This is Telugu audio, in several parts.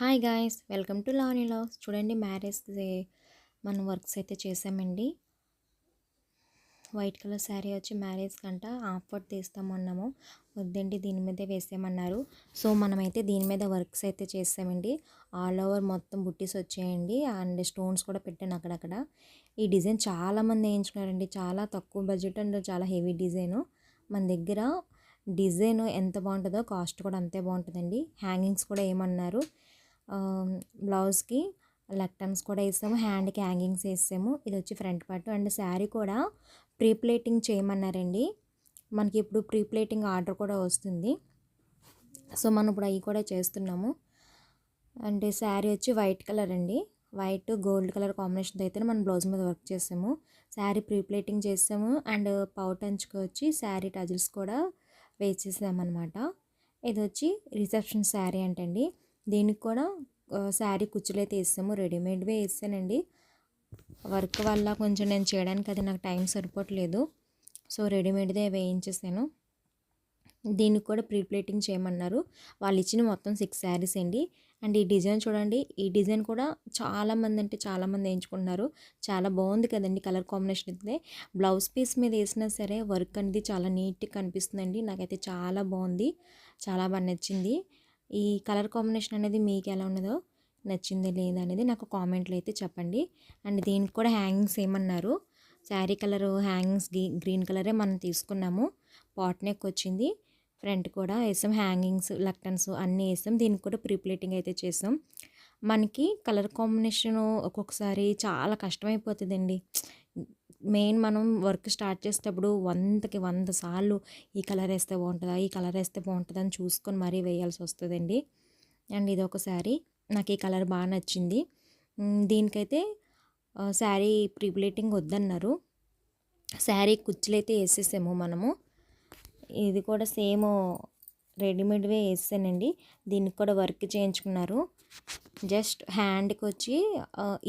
Hi guys welcome to Lani logs చూడండి మ్యారేజ్కి మనం వర్క్స్ అయితే చేసామండి. వైట్ కలర్ శారీ వచ్చి మ్యారేజ్ కంట ఆఫర్ తీస్తామన్నాము. వద్దండి దీని మీదే వేసామన్నారు సో మనమైతే దీని మీద వర్క్స్ అయితే చేసామండి. ఆల్ ఓవర్ మొత్తం బుట్టీస్ వచ్చాయండి. అండ్ స్టోన్స్ కూడా పెట్టాను అక్కడక్కడ. ఈ డిజైన్ చాలామంది వేయించుకున్నారండి. చాలా తక్కువ బడ్జెట్ అండ్ చాలా హెవీ డిజైను. మన దగ్గర డిజైన్ ఎంత బాగుంటుందో కాస్ట్ కూడా అంతే బాగుంటుందండి. హ్యాంగింగ్స్ కూడా ఏమన్నారు. బ్లౌజ్కి లెక్టమ్స్ కూడా వేసాము హ్యాండ్కి హ్యాంగింగ్స్ వేసాము ఇది వచ్చి ఫ్రంట్ పార్ట్. అండ్ శారీ కూడా ప్రీప్లేటింగ్ చేయమన్నారండి. మనకి ఇప్పుడు ప్రీప్లేటింగ్ ఆర్డర్ కూడా వస్తుంది. సో మనం ఇప్పుడు అవి కూడా చేస్తున్నాము. అంటే శారీ వచ్చి వైట్ కలర్ అండి వైట్ గోల్డ్ కలర్ కాంబినేషన్తో అయితే మనం బ్లౌజ్ మీద వర్క్ చేసాము శారీ ప్రీప్లేటింగ్ చేసాము అండ్ పౌట్ అంచుకు వచ్చి శారీ టజిల్స్ కూడా వేసేసామన్నమాట. ఇది వచ్చి రిసెప్షన్ శారీ అంటండి. దీనికి కూడా శారీ కుచ్చులైతే అయితే వేసాము రెడీమేడ్వే వేసానండి వర్క్ వల్ల కొంచెం నేను చేయడానికి అది నాకు టైం సరిపోవట్లేదు. సో రెడీమేడ్దే వేయించేసాను. దీనికి కూడా ప్రీ ప్లేటింగ్ చేయమన్నారు. వాళ్ళు ఇచ్చిన మొత్తం సిక్స్ శారీస్ అండి. అండ్ ఈ డిజైన్ చూడండి ఈ డిజైన్ కూడా చాలామంది అంటే చాలామంది వేయించుకుంటున్నారు. చాలా బాగుంది కదండి కలర్ కాంబినేషన్ అయితే. బ్లౌజ్ పీస్ మీద వేసినా సరే వర్క్ అనేది చాలా నీట్గా కనిపిస్తుందండి. నాకైతే చాలా బాగుంది. చాలా బాగా నచ్చింది. ఈ కలర్ కాంబినేషన్ అనేది మీకు ఎలా ఉన్నదో నచ్చింది లేదా అనేది నాకు కామెంట్లో అయితే చెప్పండి. అండ్ దీనికి కూడా హ్యాంగింగ్స్ ఏమన్నారు? శారీ కలర్ హ్యాంగింగ్స్ గ్రీన్ కలరే మనం తీసుకున్నాము. పాట్ నెక్ వచ్చింది. ఫ్రంట్ కూడా వేసాం హ్యాంగింగ్స్ లక్టన్స్ అన్నీ వేసాం దీనికి కూడా ప్రీప్లేటింగ్ అయితే చేసాం. మనకి కలర్ కాంబినేషన్ ఒక్కొక్కసారి చాలా కష్టమైపోతుందండి. మెయిన్ మనం వర్క్ స్టార్ట్ చేసేటప్పుడు వందకి వంద సార్లు ఈ కలర్ వేస్తే బాగుంటుందా ఈ కలర్ వేస్తే బాగుంటుందా అని చూసుకొని మరీ వేయాల్సి వస్తుందండి. అండ్ ఇది ఒక శారీ నాకు ఈ కలర్ బాగా నచ్చింది. దీనికైతే శారీ ప్రిప్లేటింగ్ వద్దన్నారు. శారీ కుచ్చులైతే వేసేసాము మనము. ఇది కూడా సేమ్ రెడీమేడ్వే వేసానండి దీనికి కూడా వర్క్ చేయించుకున్నారు. జస్ట్ హ్యాండ్కి వచ్చి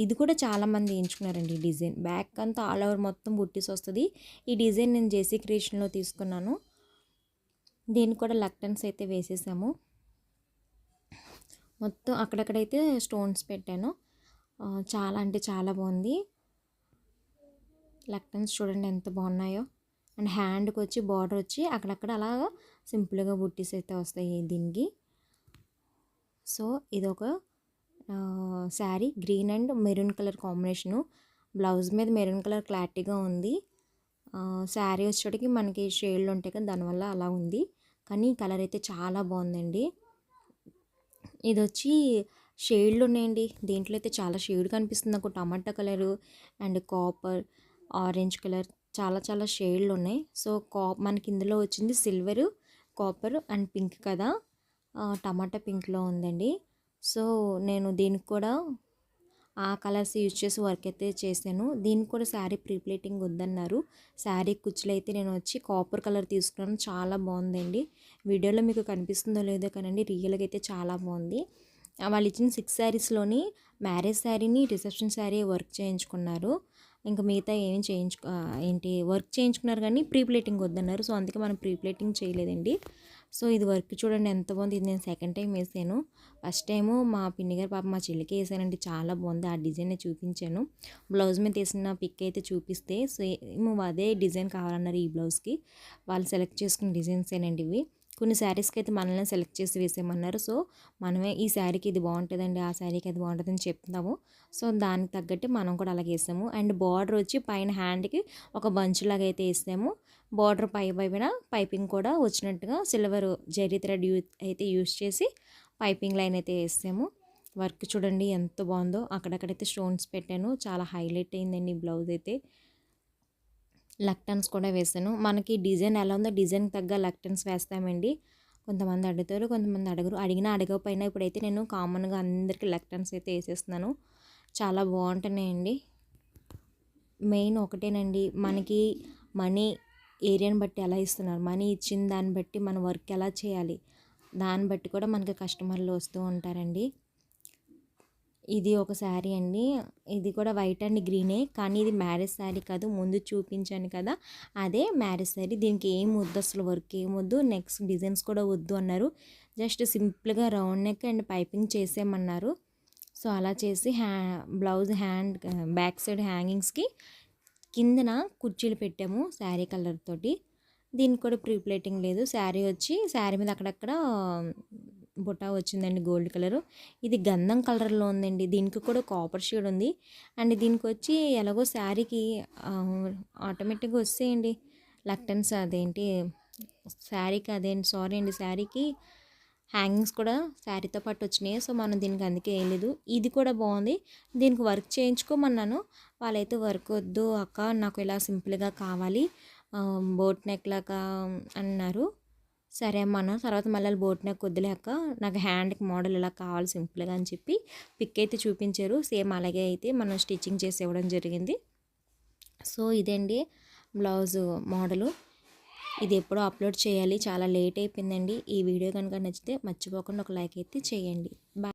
ఇది కూడా చాలామంది వేయించుకున్నారండి డిజైన్. బ్యాక్ అంతా ఆల్ ఓవర్ మొత్తం బుట్టీస్ వస్తుంది. ఈ డిజైన్ నేను జేసీ క్రియేషన్లో తీసుకున్నాను. దీనికి కూడా లక్టన్స్ అయితే వేసేసాము. మొత్తం అక్కడక్కడైతే స్టోన్స్ పెట్టాను. చాలా అంటే చాలా బాగుంది లక్టన్స్ చూడండి ఎంత బాగున్నాయో అండ్ హ్యాండ్కి వచ్చి బార్డర్ వచ్చి అక్కడక్కడ అలాగా సింపుల్గా బుట్టీస్ అయితే వస్తాయి దీనికి. సో ఇది ఒక sari green and maroon colour combination. Blouse మీద మెరూన్ కలర్ క్లారిటీగా ఉంది. శారీ వచ్చేటికి మనకి షేడ్లు ఉంటాయి కదా దానివల్ల అలా ఉంది. కానీ కలర్ అయితే చాలా బాగుందండి. ఇది వచ్చి షేడ్లు ఉన్నాయండి దీంట్లో అయితే చాలా షేడ్ కనిపిస్తుంది. నాకు tomato colour and copper orange colour చాలా చాలా షేడ్లు ఉన్నాయి సో కా మనకి ఇందులో వచ్చింది సిల్వర్ కాపర్ అండ్ పింక్ కదా. టమాటా పింక్లో ఉందండి. సో నేను దీనికి కూడా ఆ కలర్స్ యూజ్ చేసి వర్క్ అయితే చేశాను. దీనికి కూడా శారీ ప్రీప్లేటింగ్ వద్దన్నారు. శారీ కుచ్చులు అయితే నేను వచ్చి కాపర్ కలర్ తీసుకున్నాను. చాలా బాగుందండి. వీడియోలో మీకు కనిపిస్తుందో లేదో కానండి రియల్గా అయితే చాలా బాగుంది. వాళ్ళు ఇచ్చిన సిక్స్ శారీస్లోని మ్యారేజ్ శారీని రిసెప్షన్ శారీ వర్క్ చేయించుకున్నారు. ఇంకా మిగతా ఏమి చేయించు ఏంటి వర్క్ చేయించుకున్నారు కానీ ప్రీ ప్లేటింగ్ వద్దన్నారు. సో అందుకే మనం ప్రీ ప్లేటింగ్ చేయలేదండి. సో ఇది వర్క్ చూడండి ఎంత బాగుంది. ఇది నేను సెకండ్ టైం వేసాను. ఫస్ట్ టైము మా పిన్ని గారి పాప మా చెల్లికి వేసానండి చాలా బాగుంది. ఆ డిజైన్ చూపించాను. బ్లౌజ్ మీద వేసిన పిక్ అయితే చూపిస్తే సేమ్ అదే డిజైన్ కావాలన్నారు ఈ బ్లౌజ్కి. వాళ్ళు సెలెక్ట్ చేసుకున్న డిజైన్సేనండి ఇవి. కొన్ని శారీస్కి అయితే మనల్ని సెలెక్ట్ చేసి వేసేయమన్నారు. సో మనమే ఈ శారీకి ఇది బాగుంటుందండి ఆ శారీకి అది బాగుంటుందని చెప్తాము సో దానికి తగ్గట్టు మనం కూడా అలాగే వేసాము అండ్ బార్డర్ వచ్చి పైన హ్యాండ్కి ఒక బంచ్ లాగా అయితే వేసాము బార్డర్ పై పైన పైపింగ్ కూడా వచ్చినట్టుగా సిల్వర్ జరీ థ్రెడ్ యూ అయితే యూస్ చేసి పైపింగ్ లైన్ అయితే వేసాము వర్క్ చూడండి ఎంత బాగుందో. అక్కడక్కడైతే స్టోన్స్ పెట్టాను. చాలా హైలైట్ అయిందండి బ్లౌజ్ అయితే. లక్టన్స్ కూడా వేసాను. మనకి డిజైన్ ఎలా ఉందో డిజైన్ తగ్గ లక్టన్స్ వేస్తామండి. కొంతమంది అడుగుతారు కొంతమంది అడగరు. అడిగినా అడగకపోయినా ఇప్పుడైతే నేను కామన్గా అందరికీ లెక్టన్స్ అయితే వేసేస్తున్నాను. చాలా బాగుంటున్నాయండి. మెయిన్ ఒకటేనండి మనకి మనీ ఏరియాని బట్టి ఎలా ఇస్తున్నారు? మనీ ఇచ్చిన దాన్ని బట్టి మన వర్క్ ఎలా చేయాలి? దాన్ని బట్టి కూడా మనకి కస్టమర్లు వస్తూ ఉంటారండి. ఇది ఒక శారీ అండి. ఇది కూడా వైట్ అండ్ గ్రీనే కానీ ఇది మ్యారేజ్ శారీ కాదు. ముందు చూపించాను కదా అదే మ్యారేజ్ శారీ. దీనికి ఏం వద్దు అసలు వర్క్ ఏం వద్దు. నెక్స్ట్ డిజైన్స్ కూడా వద్దు అన్నారు. జస్ట్ సింపుల్గా రౌండ్ నెక్ అండ్ పైపింగ్ చేసేయమన్నారు. సో అలా చేసి హ్యా బ్లౌజ్ హ్యాండ్ బ్యాక్ సైడ్ హ్యాంగింగ్స్కి కిందన కుర్చీలు పెట్టాము శారీ కలర్ తోటి. దీనికి కూడా ప్రీప్లేటింగ్ లేదు. శారీ వచ్చి శారీ మీద అక్కడక్కడ బుటా వచ్చిందండి గోల్డ్ కలరు. ఇది గంధం కలర్లో ఉందండి. దీనికి కూడా కాపర్ షేడ్ ఉంది. అండ్ దీనికి వచ్చి ఎలాగో శారీకి ఆటోమేటిక్గా వస్తాయండి. లక్టన్స్ అదేంటి శారీకి అదేంటి సారీ అండి శారీకి. హ్యాంగింగ్స్ కూడా శారీతో పాటు వచ్చినాయి. సో మనం దీనికి అందుకే వేయలేదు ఇది కూడా బాగుంది. దీనికి వర్క్ చేయించుకోమన్నాను. వాళ్ళైతే వర్క్ వద్దు అక్క నాకు ఇలా సింపుల్గా కావాలి. బోట్ నెక్ లాగా అన్నారు. సరే మనం తర్వాత మళ్ళీ బోట్ నెక్ నాకు హ్యాండ్కి మోడల్ ఇలా కావాలి సింపుల్గా అని చెప్పి పిక్ అయితే చూపించారు. సేమ్ అలాగే అయితే మనం స్టిచ్చింగ్ చేసి ఇవ్వడం జరిగింది. సో ఇదండి బ్లౌజ్ మోడలు. ఇది ఎప్పుడో అప్లోడ్ చేయాలి. చాలా లేట్ అయిపోయిందండి. ఈ వీడియో కనుక నచ్చితే మర్చిపోకుండా ఒక లైక్ అయితే చేయండి. బాయ్